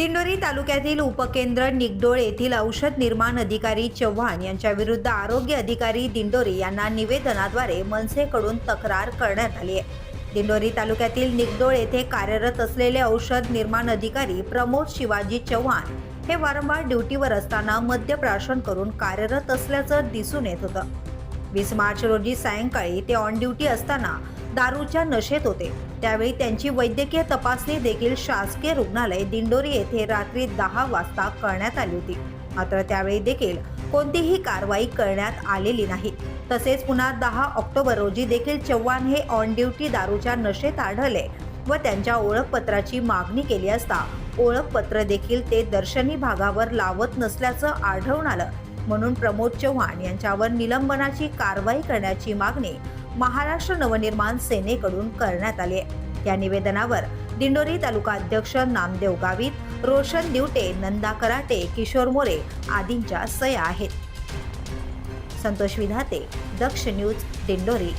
दिंडोरी तालुक्यातील उपकेंद्र निगडोळ येथील औषध निर्माण अधिकारी चव्हाण यांच्या विरुद्ध आरोग्य अधिकारी दिंडोरी यांना निवेदनाद्वारे मनसेकडून तक्रार करण्यात आली आहे. दिंडोरी तालुक्यातील निगडोळ येथे कार्यरत असलेले औषध निर्माण अधिकारी प्रमोद शिवाजी चव्हाण हे वारंवार ड्युटीवर असताना मद्यप्राशन करून कार्यरत असल्याचं दिसून येत होतं. वीस मार्च रोजी सायंकाळी ते ऑन ड्युटी असताना दारूच्या नशेत होते. त्यावेळी त्यांची वैद्यकीय तपासणी देखील शासकीय रुग्णालय दिंडोरी येथे रात्री दहा वाजता करण्यात आली होती. मात्र त्यावेळी देखील कोणतीही कारवाई करण्यात आलेली नाही. तसेच पुन्हा दहा ऑक्टोबर रोजी देखील चव्हाण हे ऑन ड्युटी दारूच्या नशेत आढळले व त्यांच्या ओळखपत्राची मागणी केली असता ओळखपत्र देखील ते दर्शनी भागावर लावत नसल्याचं आढळून आलं. म्हणून प्रमोद चव्हाण यांच्यावर निलंबनाची कारवाई करण्याची मागणी महाराष्ट्र नवनिर्माण सेनेकडून करण्यात आले या निवेदनावर दिंडोरी तालुका अध्यक्ष नामदेव गावित रोशन दिवटे नंदा कराटे किशोर मोरे आदींच्या सया आहेत. संतोष विधाते दक्ष न्यूज दिंडोरी.